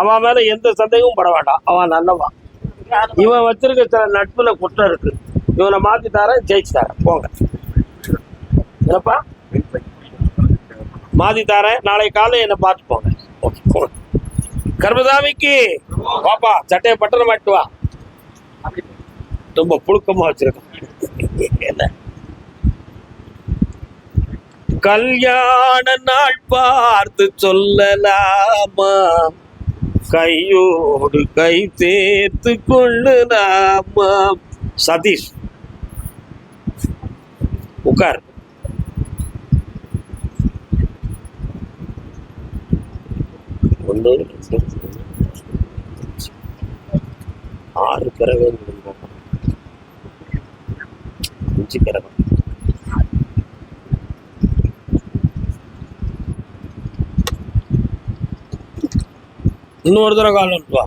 அவன் மேல எந்த சந்தேகமும் பட வேண்டாம். அவன் நல்லவன். இவன் வச்சிருக்க சில நட்புல குற்றம் இருக்கு. இவனை மாத்தி தரேன் ஜெயிச்சு தரேன். போங்க. என்னப்பா? மாத்தி தரேன். நாளை காலை என்ன பார்த்து போங்க. ஓகே பாப்பா சட்டையை பட்டணம் மாட்டு வா. ரொம்ப புழுக்கமா வச்சிருக்கோம் என்ன? கல்யாண நாள் பார்த்து சொல்லலாமா? கையோடு கை தேர்த்து கொள்ளு நாம சதீஷ் உட்கார் ஒன்று ஆறு கிரகங்கள் அஞ்சு கிரகம். இன்னொரு தடவை கால் நட்டுவா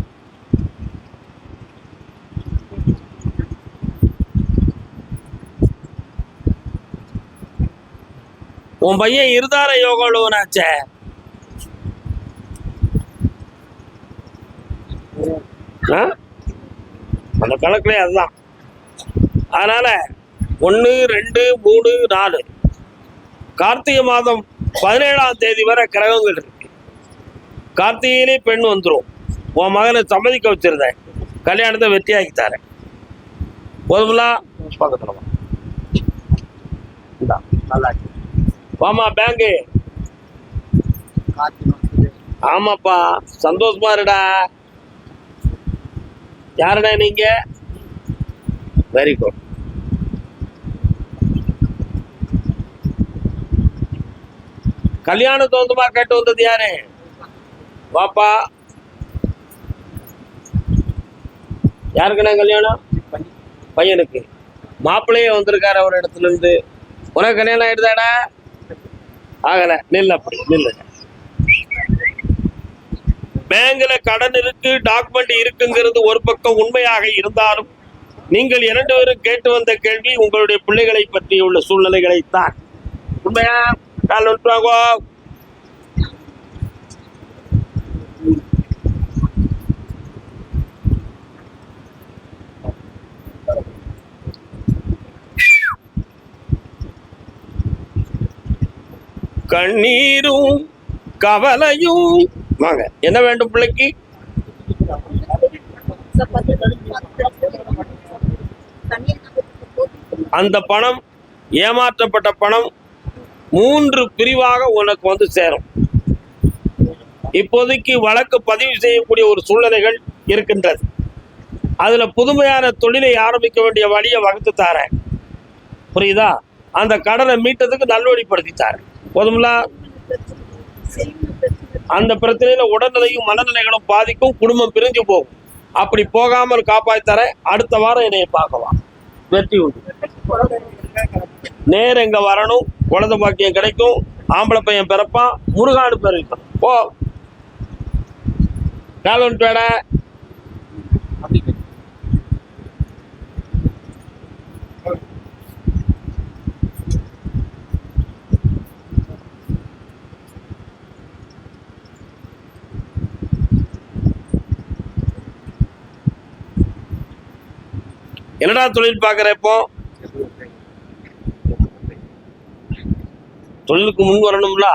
உன் பையன் இருதார யோகாளுவனாச்சே ஆ? அந்த கணக்குல அதுதான். அதனால ஒன்று ரெண்டு மூணு நாலு. கார்த்திகை மாதம் பதினேழாம் தேதி வரை கிரகங்கள் இருக்கு. கார்த்திகையிலே பெண் வந்துடும் உன் மகனை சம்மதிக்க வச்சிருந்தேன். கல்யாணத்தை வெற்றியாக்கி தரேன் போதுங்களா. வாமா பேங்கு. ஆமாப்பா சந்தோஷமா இருடா. யாருடா நீங்க? வெரி குட் கல்யாண தோந்தமா கேட்டு வந்தது யாரு? பாப்பா. யாருக்குண்ணா கல்யாணம்? பையனுக்கு. மாப்பிள்ளையே வந்திருக்காரு அவர் இடத்துல இருந்து உனக்கு கல்யாணம் ஆயிடுதாடா? ஆகல நில்ல அப்படி நில்ல. பேங்க்ல கடன் இருக்கு டாக்குமெண்ட் இருக்குங்கிறது ஒரு பக்கம் உண்மையாக இருந்தாலும் நீங்கள் இரண்டு பேரும் கேட்டு வந்த கேள்வி உங்களுடைய பிள்ளைகளை பற்றி உள்ள சூழ்நிலைகளை தான் உண்மையா? கால் வந்துட்டாங்கோ கண்ணீரும் கவலையும். வாங்க என்ன வேண்டும் பிள்ளைக்கு? அந்த பணம் ஏமாற்றப்பட்ட பணம் மூன்று பிரிவாக உனக்கு வந்து சேரும். இப்போதைக்கு வழக்கு பதிவு செய்யக்கூடிய ஒரு சூழ்நிலைகள் இருக்கின்றது. அதில் புதுமையான தொழிலை ஆரம்பிக்க வேண்டிய வழியை வகுத்து தாரேன். புரியுதா? அந்த கடனை மீட்டதுக்கு நல்வழிப்படுத்தி தாரேன். போதுங்களா அந்த பிரச்சனையில உடல்நிலையும் மனநிலைகளும் பாதிக்கும் குடும்பம் பிரிஞ்சு போகும். அப்படி போகாமல் காப்பாத்தர அடுத்த வாரம் என்னைய பார்க்கலாம். வெற்றி உண்டு. நேர இங்க வரணும் குழந்தை பாக்கியம் கிடைக்கும் ஆம்பளை பையன் பிறப்பான் முருகானு பேர் போ போ. காலன் பேட. என்னடா தொழில் பார்க்குற இப்போ? தொழிலுக்கு முன் வரணும்ல.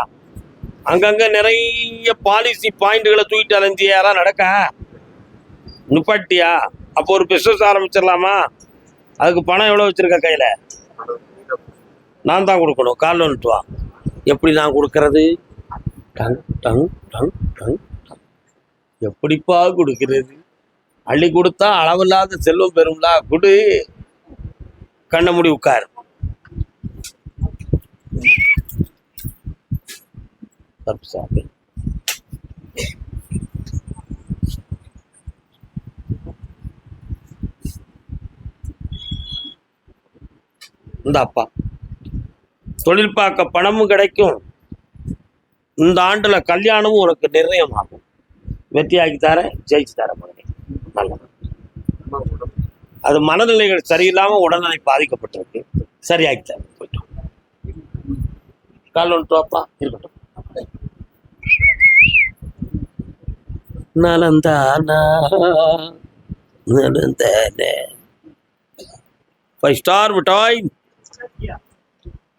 அங்கங்க நிறைய பாலிசி பாயிண்ட்களை தூக்கிட்டு அலைஞ்சி யாரா நடக்க? நுப்பாட்டியா? அப்போ ஒரு பிஸ்னஸ் ஆரம்பிச்சிடலாமா? அதுக்கு பணம் எவ்வளோ வச்சிருக்க கையில? நான் தான் கொடுக்கணும். கால் வந்துட்டு வா. எப்படி நான் கொடுக்கறது? டங் டங் டங் டங் டங். எப்படிப்பா கொடுக்கிறது? அள்ளி கொடுத்தா அளவில்லாத செல்வம் பெறும்லா? குடு. கண்ண முடி உட்கார். இந்த அப்பா. தொழில் பார்க்க பணமும் கிடைக்கும். இந்த ஆண்டுல கல்யாணமும் உனக்கு நிர்ணயம் ஆகும் வெற்றியாக்கி தரேன் ஜெயிச்சு தரேன். நல்லது அது மனநிலைகள் சரியில்லாம உடல்நிலை பாதிக்கப்பட்டிருக்கு. சரியாக்கி தரேன் போயிட்டோம் கால் ஒன்று அப்பா இருக்கட்டும். நலந்தானா நலந்தானே. ஃபைவ் ஸ்டார் மிட்டாய்.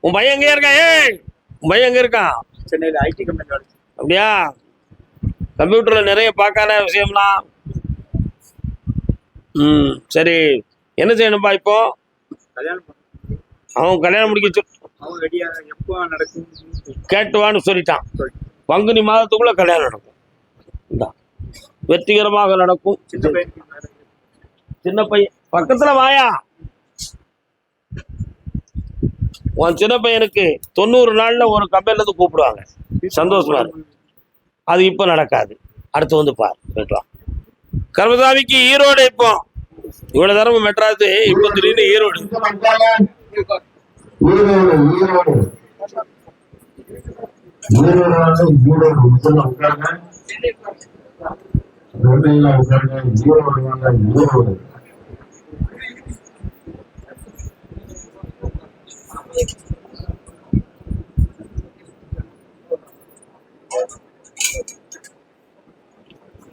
உன் பையன் எங்கே இருக்கான்? ஏய் உன் பையன் எங்கே இருக்கான்? சென்னையில் ஐடி கம்பெனி அப்படியா? கம்ப்யூட்டரில் நிறைய பார்க்காத விஷயம்லாம். ம் சரி. என்ன செய்யணும்பா இப்போ? அவன் கல்யாணம் முடிக்க கேட்டுவான்னு சொல்லிட்டான். சொல்லி பங்குனி மாதத்துக்குள்ள கல்யாணம் நடக்கும். வெற்றிகரமாக நடக்கும். சின்ன பையன். பக்கத்துல வாயா. உன் சின்ன பையனுக்கு தொண்ணூறு நாள்ல ஒரு கம்பெனில இருந்து கூப்பிடுவாங்க. சந்தோஷமா அது இப்போ நடக்காது. அடுத்து வந்து பார். போயிட்டு வா கர்மசாமிக்கு ஈரோடு இப்போ. இவ்வளவு தரம் மெட்ராஸ் இப்போ திடீர்னு ஈரோடு.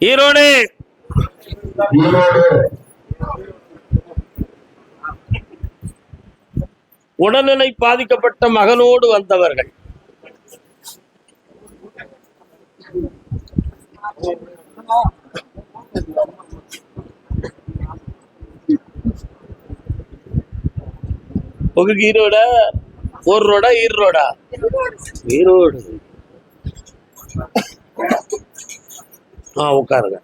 ஈரோடு! ஈரோடு உடல்நிலை பாதிக்கப்பட்ட மகனோடு வந்தவர்கள். உங்களுக்கு ஈரோடா? ஒரு ரோடா ஈரோடா ஈரோடு. ஆ உட்காருங்க.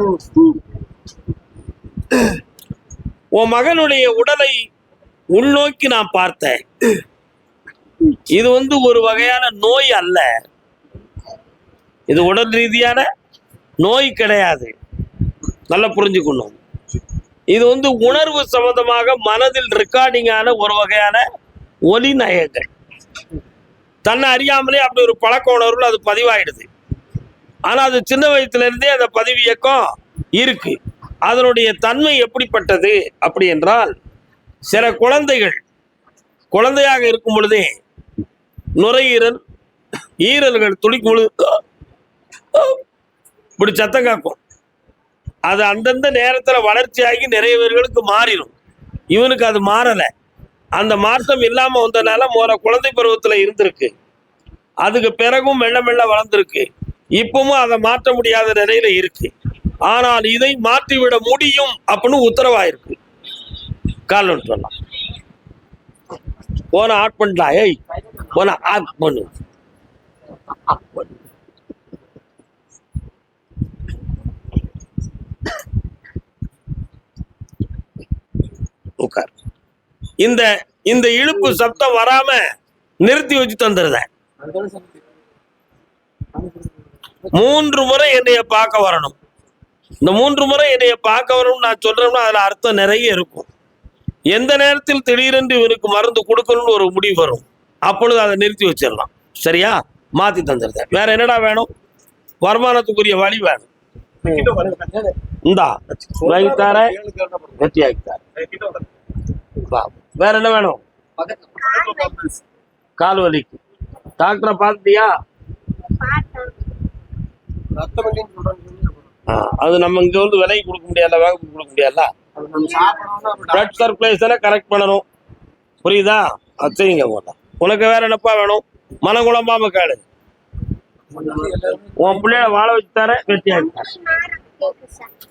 உன் மகனுடைய உடலை உள்நோக்கி நான் பார்த்தேன். இது வந்து ஒரு வகையான நோய் அல்ல. இது உடல் ரீதியான நோய் கிடையாது. நல்லா புரிஞ்சுக்கணும். இது வந்து உணர்வு சம்பந்தமாக மனதில் ரெக்கார்டிங்கான ஒரு வகையான ஒலி நயங்கள். தன்னை அறியாமலே அப்படி ஒரு பழக்க உணர்வுல அது பதிவாயிடுது. ஆனால் அது சின்ன வயசுலேருந்தே அந்த பதிவு இயக்கம் இருக்கு. அதனுடைய தன்மை எப்படிப்பட்டது அப்படி என்றால் சில குழந்தைகள் குழந்தையாக இருக்கும் பொழுதே நுரையீரல் ஈரல்கள் துடிக்கும் பொழுது இப்படி சத்தம் காக்கும் அது அந்தந்த நேரத்தில் வளர்ச்சியாகி நிறைய பேர்களுக்கு மாறிடும் இவனுக்கு அது மாறலை. அந்த மாற்றம் இல்லாமல் வந்தனால மோர குழந்தை பருவத்தில் இருந்திருக்கு. அதுக்கு பிறகும் மெல்ல மெல்ல வளர்ந்துருக்கு. இப்பவும் அதை மாற்ற முடியாத நிலையில இருக்கு. ஆனால் இதை மாற்றிவிட முடியும் அப்படின்னு உத்தரவாயிருக்கு. காரணம் சொல்லலாம். போன ஆட் பண்ணலாம் ஏய் போன ஆட் பண்ணு. ஆட் பண்ணு. உட்கார். இந்த இந்த இழுப்பு சப்தம் வராம நிறுத்தி வச்சு தந்துருந்தேன் மூன்று முறை என்னைய பார்க்க வரணும். இந்த மூன்று முறை என்னைய பார்க்க வரணும் நான் சொல்றேன்னா அதுல அர்த்தம் நிறைய இருக்கும். எந்த நேரத்தில் திடீரென்று இவனுக்கு மருந்து கொடுக்கணும்னு ஒரு முடிவு வரும். அப்பொழுது அதை நிறுத்தி வச்சிடலாம். சரியா? மாத்தி தந்துருந்தேன் வேற என்னடா வேணும்? வருமானத்துக்குரிய வழி வேணும். இந்தா வாங்கி தரேன் வெற்றி ஆக்கி தரேன் கிட்ட வரேன். வா. வேற என்ன வேணும். கால் வலிக்கு. டாக்டரை பார்த்தியா அது நம்ம இங்க வந்து விலைக்கு கொடுக்க முடியாதுல வேக கொடுக்க அப்புறம் பிளட் சர்க்குலேஷனை கரெக்ட் பண்ணணும். புரியுதா? அது சரிங்க போட்டா உனக்கு வேற என்னப்பா வேணும்? மனம் குழம்பாம கேளு. டாக்டர் எல்லாருமே உன் பிள்ளைய வாழ வச்சு தரேன் தரேன்.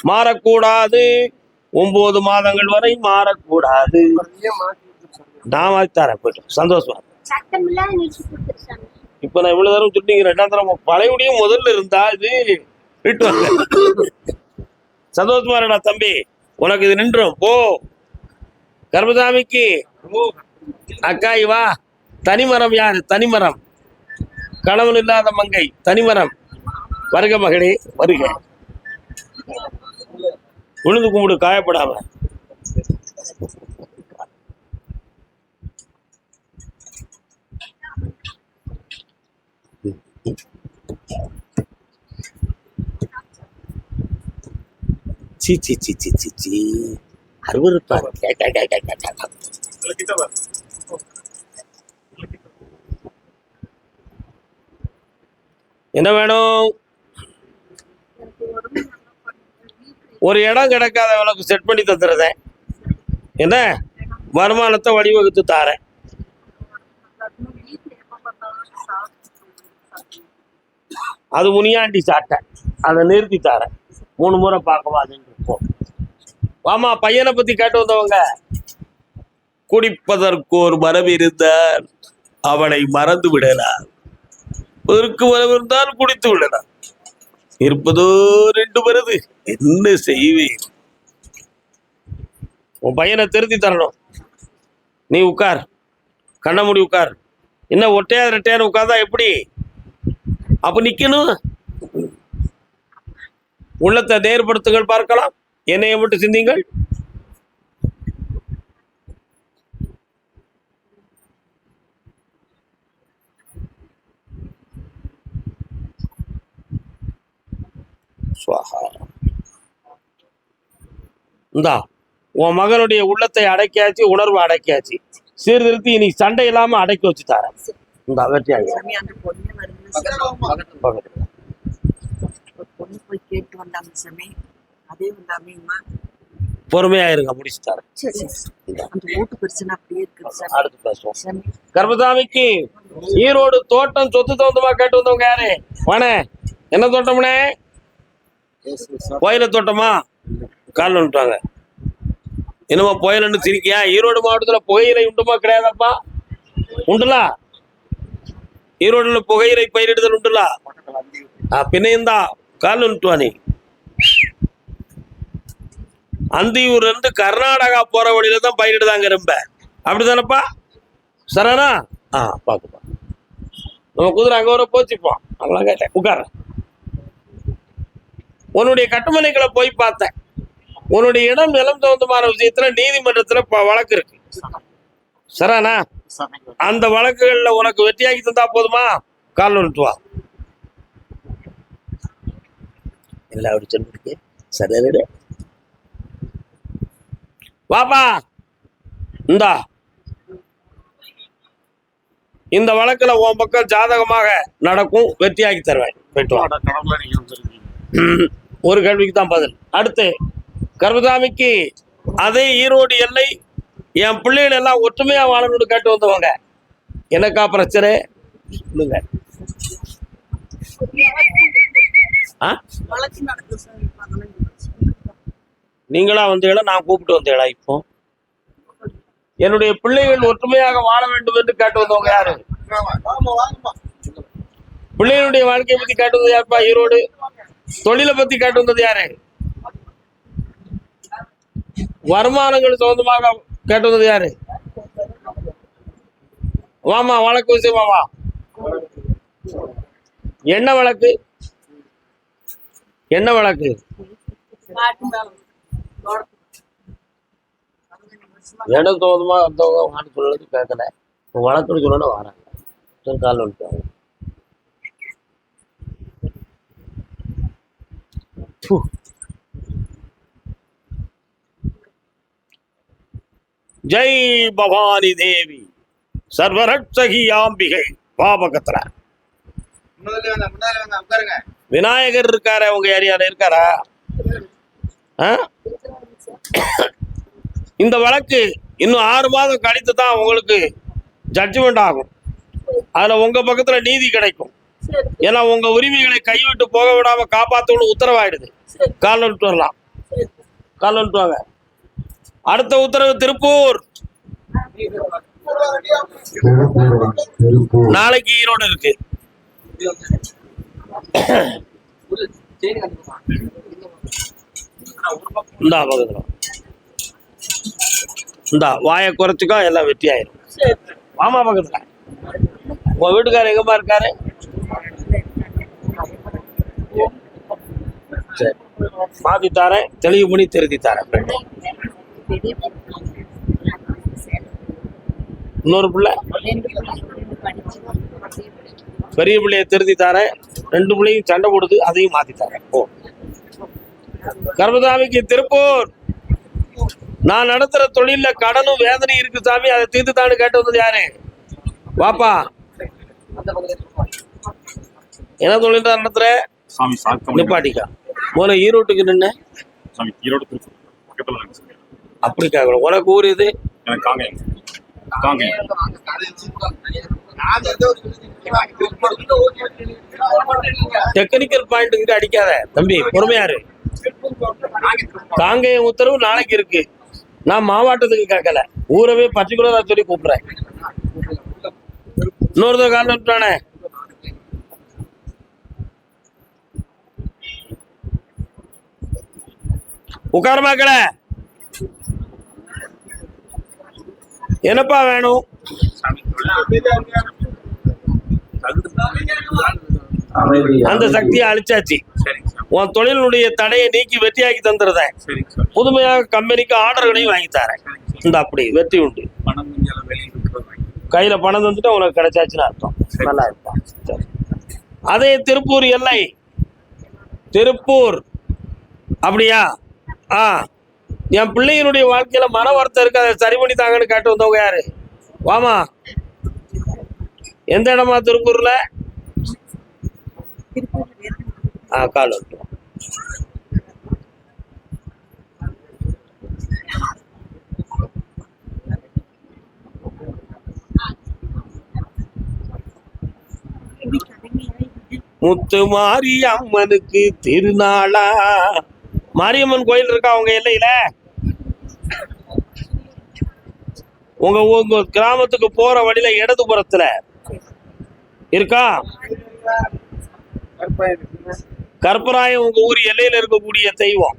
மாறக்கூடாது. ஒன்பது மாதங்கள் வரை மாறக்கூடாது. நான் வாங்கி தரேன் போயிட்டு. சந்தோஷமா இப்ப நான் இவ்வளவு தரம் சொல்லிங்க ரெண்டாம் தரம் பழையுடையும் முதல்ல இருந்தா இது விட்டு வாங்க சந்தோஷமா தம்பி உனக்கு இது நின்றும். போ. கர்மசாமிக்கு அக்கா வா தனிமரம் யாரு? தனிமரம். கணவன் இல்லாத மங்கை தனிமரம். வருக மகளே வருக. விழுந்து கும்பிடு காயப்படாம. சி சி சி சி சி சி. அருவருப்பா. என்ன வேணும்? ஒரு இடம் கிடைக்காத உனக்கு செட் பண்ணி தந்துடுறேன். என்ன? வருமானத்தை வழிவகுத்து தாரேன். அது முனியாண்டி சாட்டை. அதை நிறுத்தி தாரேன். மூணு முறை பார்க்கவாதுன்னு இருப்போம் வாமா பையனை பத்தி கேட்டு வந்தவங்க. குடிப்பதற்கு ஒரு மரம் இருந்தால் அவனை மறந்து விடலாம். பெருக்கு மரம் இருந்தால் குடித்து விடலாம். இருப்பதோ ரெண்டு மருது. என்ன செய்வேன்? உன் பையனை திருத்தி தரணும். நீ உட்கார். கண்ண மூடி உட்கார். என்ன ஒட்டையா ரெட்டையான்னு உட்கார்ந்தா எப்படி? அப்ப நிக்கணும். உள்ளத்தை நேர்படுத்துங்கள் பார்க்கலாம். என்னைய மட்டும் சிந்திங்கள் சுவாஹா இந்தா உன் மகனுடைய உள்ளத்தை அடக்கியாச்சு உணர்வு அடக்கியாச்சு. சீர்திருத்தி இனி சண்டை இல்லாம அடக்கி வச்சு தரேன் இந்த பொண்ணு போய் கேட்டு வந்தாங்க சாமி அதே பொறுமையா இருங்க முடிச்சு தரேன் சரி. இந்தா, அந்த வீட்டு பிரச்சனை அப்படியே இருக்குது சாமி அடுத்து பேசுவோம் சாமி கர்மசாமிக்கு ஈரோடு தோட்டம் சொத்து தகுந்தமா கேட்டு வந்தவங்க யாரு? வாணே என்ன தோட்டம்னே? கோயில தோட்டமா? காலில் விட்டாங்க என்னமா புயலன்னு சிரிக்கியா? ஈரோடு மாவட்டத்துல புகையிலை உண்டுமா கிடையாதப்பா? உண்டுலா? ஈரோடுல புகையிலை பயிரிடுதல் உண்டுலா? ஆ பின்னையும் தான் அந்தியூர்ல இருந்து கர்நாடகா போற வழியில தான் பயிரிடுதாங்க ரொம்ப. அப்படிதானப்பா? சரணா ஆ பாக்குப்பா நம்ம குதிரை அங்க வர போச்சுப்போம் அதெல்லாம் கேட்டேன். உட்கார. உன்னுடைய கட்டுமனைகளை போய் பார்த்தேன். உன்னுடைய இடம் நிலம் தகுந்தமான விஷயத்துல நீதிமன்றத்துல வழக்கு இருக்கு. சரணா அந்த வழக்குகள்ல உனக்கு வெற்றியாக்கி தந்தா போதுமா? கால் வா. அப்படி சொல்லிருக்கு சரி வாப்பா. இந்தா. இந்த வழக்குல உன் பக்கம் ஜாதகமாக நடக்கும் வெற்றியாக்கி தருவேன். போயிட்டு ஒரு கேள்விக்கு தான் பதில். அடுத்து கர்மசாமிக்கு அதே ஈரோடு எல்லை என் பிள்ளைகள் எல்லாம் ஒற்றுமையா வாழணும்னு கேட்டு வந்தவங்க. எனக்கா பிரச்சனை? சொல்லுங்க நீங்களா வந்தீங்களா? நான் கூப்பிட்டு வந்தேடா இப்போ? என்னுடைய பிள்ளைகள் ஒற்றுமையாக வாழ வேண்டும் என்று கேட்டு வந்தவங்க யாரு? பிள்ளைகளுடைய வாழ்க்கையை பத்தி கேட்டு வந்தது யாருப்பா? ஈரோடு. தொழிலை பத்தி கேட்டு வந்தது யாரு? வருமானங்கள் சொந்தமாக கேட்டு வந்தது யாரு? வாமா வழக்கு விஷயமா வா என்ன வழக்கு? என்ன வழக்கு? இடம் தோதுமா வந்தவங்க வான்னு சொல்றது கேட்கல வழக்குன்னு சொல்லணும் வராங்க. சரி காலில் விட்டுவாங்க ஜெய் பவானி தேவி. சர்வரட்சகி ஆம்பிகை பாபகத்துல விநாயகர் இருக்காரு உங்க ஏரியால இருக்காரா? இந்த வழக்கு இன்னும் ஆறு மாதம் கழித்து தான் உங்களுக்கு ஜட்ஜ்மெண்ட் ஆகும். அதுல உங்க பக்கத்துல நீதி கிடைக்கும். ஏன்னா உங்க உரிமைகளை கைவிட்டு போக விடாம காப்பாத்தணும் உத்தரவாயிடுது. கால் விட்டு வரலாம். கால் விட்டு வாங்க. அடுத்த உத்தரவு திருப்பூர். நாளைக்கு ஈரோடு இருக்கு. இந்தா பக்கத்துல. இந்தா வாயை குறைச்சிக்கோ எல்லாம் வெற்றி ஆயிரும். மாமா பக்கத்துல. உங்க வீட்டுக்காரர் எங்கம்மா இருக்காரு? மாத்தி தாரேன் தெளிவு பண்ணி திருத்தி தாரேன் பெரிய இன்னொரு பிள்ளை? பெரிய பிள்ளைய திருத்தி தாரேன் ரெண்டு பிள்ளையும் சண்டை போடுது அதையும் மாத்தி தாரேன் ஓ கர்மதாமிக்கு திருப்பூர். நான் நடத்துற தொழில்ல கடனும் வேதனையும் இருக்கு சாமி அதை தீர்த்து தான்னு கேட்டு வந்தது யாரு? வாப்பா. என்ன தொழில் தான் நடத்துற? நிப்பாட்டிக்கா. முதல்ல ஈரோட்டுக்கு நின்ன. சாமி ஈரோடு அப்படி கேட்கணும் உனக்கு ஊர் இது டெக்னிக்கல் பாயிண்ட் இங்க அடிக்காத. தம்பி பொறுமையாரு காங்கேயம் உத்தரவு நாளைக்கு இருக்கு. நான் மாவட்டத்துக்கு கேட்கல. ஊரவே பர்டிகுலரா சொல்லி கூப்பிடுறேன். இன்னொரு காலம் விட்டானே உட்கார மக்கள. என்னப்பா வேணும்? அந்த சக்தியை அழிச்சாச்சு. உன் தொழிலுடைய தடையை நீக்கி வெற்றியாக்கி தந்துருதேன். புதுமையாக கம்பெனிக்கு ஆர்டர்களையும் வாங்கி தரேன். இந்த அப்படி வெற்றி உண்டு. பணம் கையில பணம் தந்துட்டு உனக்கு கிடைச்சாச்சுன்னு அர்த்தம். நல்லா இருக்கும் சரி. அதே திருப்பூர் எல்லை. திருப்பூர். அப்படியா? ஆ. என் பிள்ளைகளுடைய வாழ்க்கையில மன வருத்தம் இருக்கு. அதை சரி பண்ணி தாங்கன்னு கேட்டு வந்தவங்க யாரு? வாமா. எந்த இடமா? திருப்பூர்ல? ஆ கால் முத்து மாரியம்மனுக்கு திருநாளா. மாரியம்மன் கோயில் இருக்கா அவங்க இல்லையில உங்க உங்க கிராமத்துக்கு போற வழியில இடதுபுறத்துல இருக்கா? கற்பராயம் உங்க ஊர் எல்லையில இருக்கக்கூடிய தெய்வம்.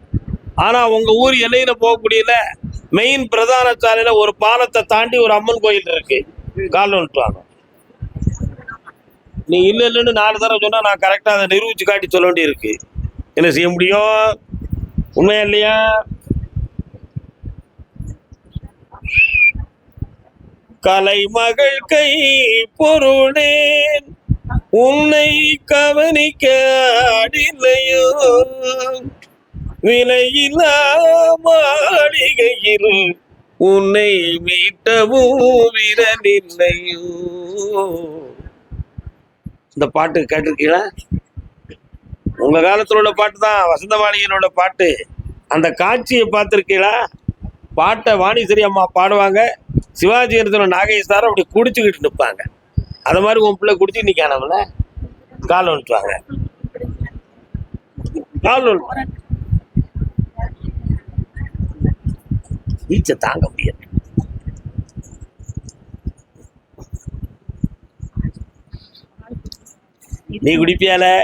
ஆனா உங்க ஊர் எல்லையில போகக்கூடியல மெயின் பிரதான சாலையில ஒரு பாலத்தை தாண்டி ஒரு அம்மன் கோயில் இருக்கு. கால் நீ இல்லை இல்லைன்னு நாலு தடவை சொன்னா நான் கரெக்டா அதை நிரூபிச்சு காட்டி சொல்ல வேண்டியிருக்கு. என்ன செய்ய முடியும்? உண்மையா இல்லையா? கலைமகள் கை பொருளேன். உன்னை கவனிக்க அடிலையோ விலையில்லா மாளிகையில் உன்னை மீட்டவும் விரலில்லையோ? இந்த பாட்டு கேட்டிருக்கீங்களா? உங்க காலத்துல உள்ள பாட்டு தான் வசந்த மாளிகையினோட பாட்டு. அந்த காட்சியை பார்த்துருக்கீங்களா? பாட்டை வாணிசரி அம்மா பாடுவாங்க. சிவாஜி இடத்துல நாகேஷ் அப்படி குடிச்சுக்கிட்டு நிற்பாங்க அது மாதிரி உன் பிள்ளை குடிச்சு நிற்கானவங்கள கால் வந்துட்டுவாங்க கால் வந்துட்டு தாங்க முடியாது. நீ குடிப்பியால?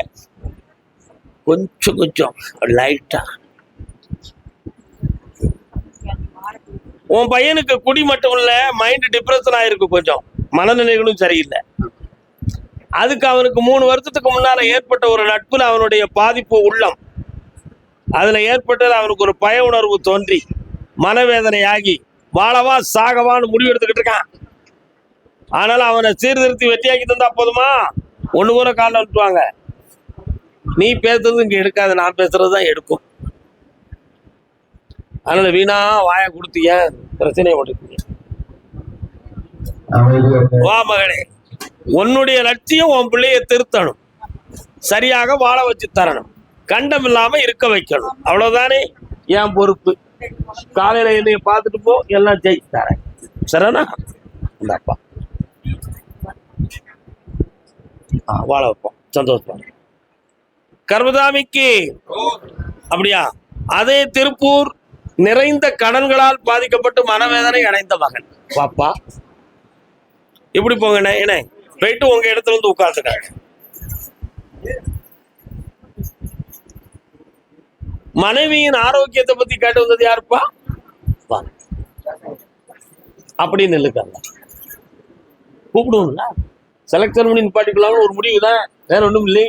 கொஞ்சம் கொஞ்சம். லைட்டா. உன் பையனுக்கு குடி மட்டும் இல்லை மைண்டு டிப்ரெஷன் ஆயிருக்கு கொஞ்சம். மனநிலைகளும் சரியில்லை. அதுக்கு அவனுக்கு மூணு வருஷத்துக்கு முன்னால் ஏற்பட்ட ஒரு நட்பில் அவனுடைய பாதிப்பு உள்ளம். அதில் ஏற்பட்டது அவனுக்கு ஒரு பய உணர்வு தோன்றி மனவேதனையாகி வாழவா சாகவான்னு முடிவு எடுத்துக்கிட்டு இருக்கான். அதனால அவனை சீர்திருத்தி வெற்றியாக்கி தந்தா போதுமா? ஒன்று கூட காலில் விட்டுவாங்க நீ பேசுறது இங்கே எடுக்காது நான் பேசுறது தான் எடுக்கும். அதனால வீணா வாயை கொடுத்தீங்க பிரச்சனையை போட்டுருக்கீங்க வா மகனே உன்னுடைய லட்சியம் உன் பிள்ளைய திருத்தணும். சரியாக வாழ வச்சு தரணும். கண்டம் இல்லாம இருக்க வைக்கணும். அவ்வளவுதானே? என் பொறுப்பு. காலையில என்னைய பார்த்துட்டு போ எல்லாம் ஜெயிச்சு தரேன். சரிண்ணா இந்த அப்பா. ஆ, வாழ வைப்போம். சந்தோஷம். கர்மதாமிக்கு. அப்படியா? அதே திருப்பூர் நிறைந்த கடன்களால் பாதிக்கப்பட்டு மனவேதனை அடைந்த மகன். பாப்பா. இப்படி போங்கண்ணே என்ன போயிட்டு உங்க இடத்துல வந்து உட்கார்ந்துக்காங்க. மனைவியின் ஆரோக்கியத்தை பத்தி கேட்டு வந்தது யாருப்பா? வாங்க. அப்படி நில்லுக்காங்க. கூப்பிடுவோங்களா செலக்ஷன் பண்ணி நிப்பாட்டிக்கலாம்னு ஒரு முடிவு தான் வேற ஒன்றும் இல்லை.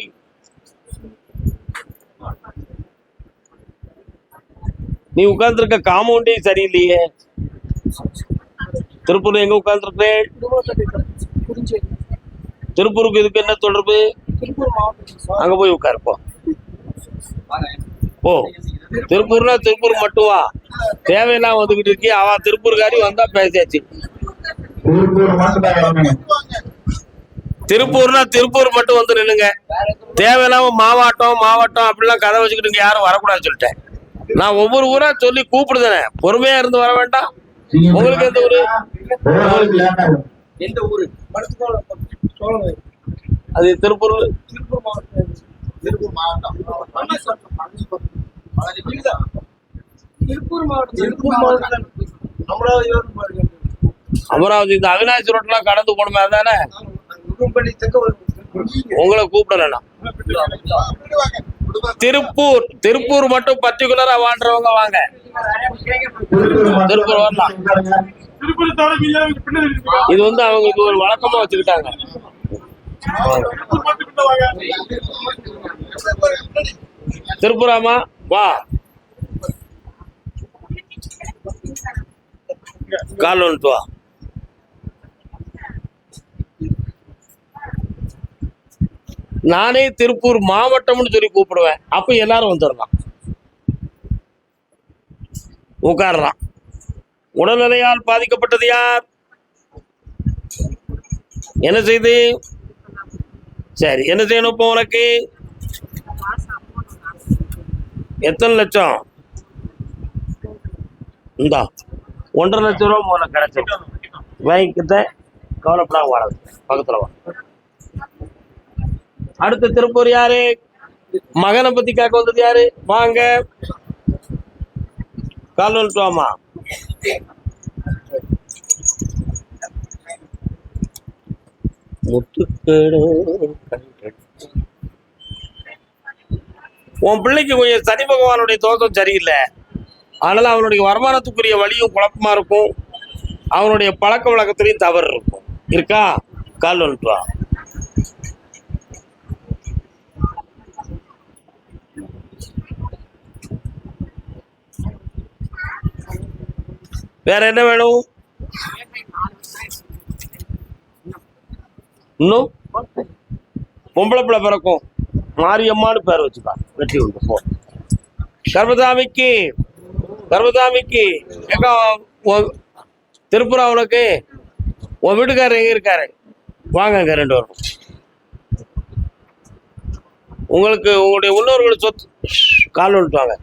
நீ உட்கார்ந்துருக்க காம்பவுண்டே சரியில்லையே. திருப்பூர் எங்க உட்கார்ந்துருக்கேன் திருப்பூருக்கு இதுக்கு என்ன தொடர்பு? அங்க போய் உட்காரு போ. போ. திருப்பூர்னா திருப்பூர் மட்டும் வா. தேவையெல்லாம் வந்துகிட்டு இருக்கி அவ திருப்பூர்காரி வந்தா பேசியாச்சு. திருப்பூர்னா திருப்பூர் மட்டும் வந்து நின்னுங்க தேவையில்லாம மாவட்டம் மாவட்டம் அப்படிலாம் கதை வச்சுக்கிட்டு யாரும் வரக்கூடாதுன்னு சொல்லிட்டேன். நான் ஒவ்வொரு ஊரா சொல்லி கூப்பிடுதானே. பொறுமையா இருந்து வர வேண்டாம். உங்களுக்கு எந்த ஊரு? எந்த ஊரு? அது திருப்பூர். திருப்பூர் மாவட்டம் திருப்பூர் மாவட்டம். திருப்பூர் மாவட்டம். திருப்பூர் மாவட்டம். அமராவதி பாருங்க அமராவதி இந்த அவினாசி ரோட்லாம் கடந்து அதானே? உடும்பள்ளி தெக்க வரும் உங்களை கூப்பிடல நான் திருப்பூர் திருப்பூர் மட்டும் பர்டிகுலரா வாழ்றவங்க வாங்க. திருப்பூர் வரலாம். இது வந்து அவங்க இது ஒரு வழக்கமா வச்சுக்கிட்டாங்க திருப்புராமா வா. கால் வந்துட்டு வா. நானே திருப்பூர் மாவட்டம்னு சொல்லி கூப்பிடுவேன். அப்ப எல்லாரும் வந்துடலாம். உட்காடுறான் உடல்நிலையால் பாதிக்கப்பட்டது யார்? என்ன செய்து? சரி என்ன செய்யணும் இப்போ உனக்கு? எத்தனை லட்சம்? இந்தா ஒன்றரை லட்சம் ரூபா உனக்கு கிடைச்சிடும். வாங்கிக்கிட்ட கவலைப்படாம வாழது பக்கத்துல வா. அடுத்து திருப்பூர் யாரு? மகனை பத்தி கேட்க வந்தது யாரு? வாங்க. கால் வந்துட்டுவாமா உன் பிள்ளைக்கு கொஞ்சம் சனி பகவானுடைய தோஷம் சரியில்லை. அதனால அவனுடைய வருமானத்துக்குரிய வழியும் குழப்பமா இருக்கும். அவனுடைய பழக்க வழக்கத்திலையும் தவறு இருக்கும். இருக்கா? கால் வந்துட்டு வேற என்ன வேணும்? இன்னும்? பொம்பளை பிள்ளை பிறக்கும். மாரியம்மான்னு பேர் வச்சுக்கா. வெற்றி உண்டு போ. கர்மசாமிக்கு கர்மசாமிக்கு எங்க திருப்புரா உனக்கு? உன் வீட்டுக்காரர் எங்க இருக்காரு? வாங்க ரெண்டு வரும் உங்களுக்கு உங்களுடைய முன்னோர்கள் சொத்து கால் விட்டுவாங்க.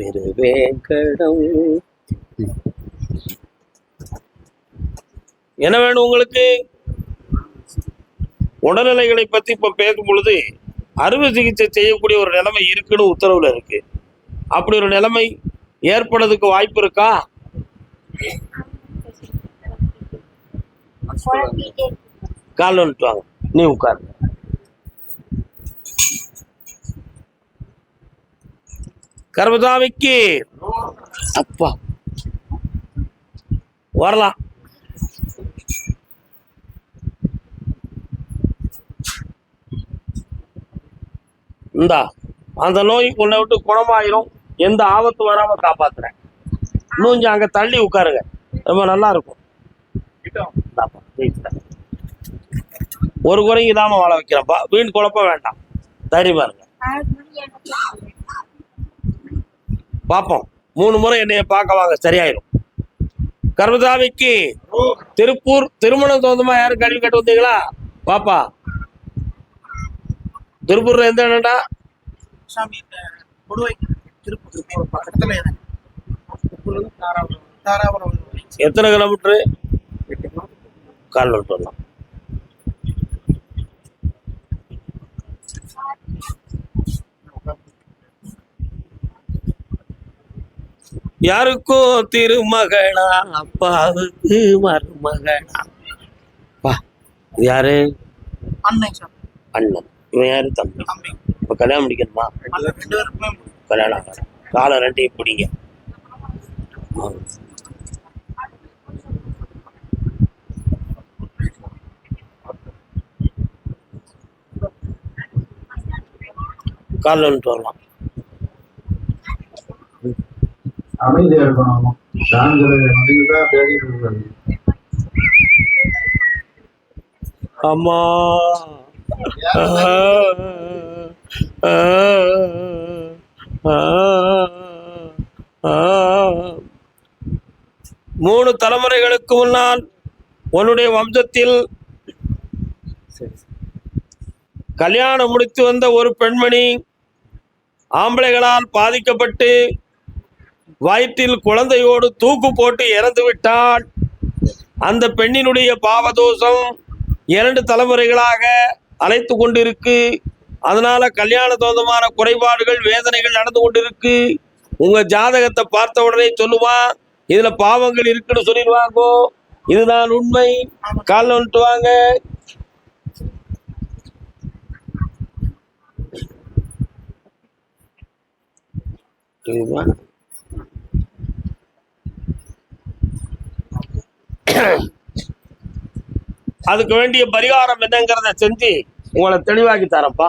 திருவேங்கடம். என்ன வேணும் உங்களுக்கு? உடல்நிலைகளை பத்தி இப்ப பேசும் பொழுது அறுவை சிகிச்சை செய்யக்கூடிய ஒரு நிலைமை இருக்குன்னு உத்தரவுல இருக்கு. அப்படி ஒரு நிலைமை ஏற்படுறதுக்கு வாய்ப்பு இருக்கா? கால் வந்துட்டு வாங்க. நீ உட்காரு. கர்மசாமிக்கு அப்பா. வரலாம் இந்தா அந்த நோய் உன்னை விட்டு குணமாயிரும். எந்த ஆபத்து வராம காப்பாத்துறேன். இன்னும் கொஞ்சம் அங்க தள்ளி உட்காருங்க. ரொம்ப நல்லா இருக்கும் ஒரு குறைங்க தாம வாழ வைக்கிறப்பா வீண் குழப்பம் வேண்டாம். தைரியமா இருங்க. பார்ப்போம் மூணு முறை என்னைய பார்க்க வாங்க சரியாயிரும். கர்மதாமிக்கு திருப்பூர் திருமணம் சொந்தமா யாரும் கல்வி கட்டு வந்தீங்களா? பாப்பா. திருப்பூர்ல எந்த இடம்டா எத்தனை கிலோமீட்டரு? கால் வரலாம் யாருக்கும் திருமகனா? அப்பாவுக்கு மருமகனா? பா இது யாரு? சாமி அண்ணன். இவன் யாரு? தம்பி. தம்பி. இப்ப கல்யாணம் முடிக்கணுமா? கல்யாணம் ஆகாது. காலை ரெண்டையும் பிடிங்க. காலில் வந்துட்டு வரலாம். அமைதியா இருக்கணும். சாயந்தரம் அம்மா. மூணு தலைமுறைகளுக்கு முன்னால் உன்னுடைய வம்சத்தில் கல்யாணம் முடித்து வந்த ஒரு பெண்மணி ஆம்பளைகளால் பாதிக்கப்பட்டு வயிற்றில் குழந்தையோடு தூக்கு போட்டு இறந்து விட்டால் அந்த பெண்ணினுடைய பாவதோஷம் இரண்டு தலைமுறைகளாக அழைத்து கொண்டிருக்கு. அதனால கல்யாண தோதமான குறைபாடுகள் வேதனைகள் நடந்து கொண்டிருக்கு. உங்க ஜாதகத்தை பார்த்த உடனே சொல்லுவான் இதுல பாவங்கள் இருக்குன்னு சொல்லிடுவாங்கோ. இதுதான் உண்மை. காலில் வந்துட்டு வாங்க. இதுதான். அதுக்கு வேண்டிய பரிகாரம் என்னங்கிறத செஞ்சு உங்களை தெளிவாக்கி தரப்பா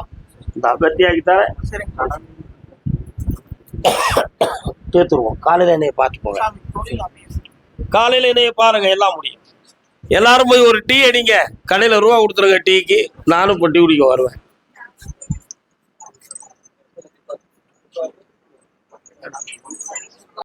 இந்த அபத்தியாக்கி தரேன். கேத்துருவோம் காலையில என்னைய பார்த்து போங்க. காலையில என்னைய பாருங்க எல்லாம் முடியும். எல்லாரும் போய் ஒரு டீ அடிங்க. கடையில ரூபா கொடுத்துருங்க டீக்கு. நானும் இப்போ டீ குடிக்க வருவேன். Thank you.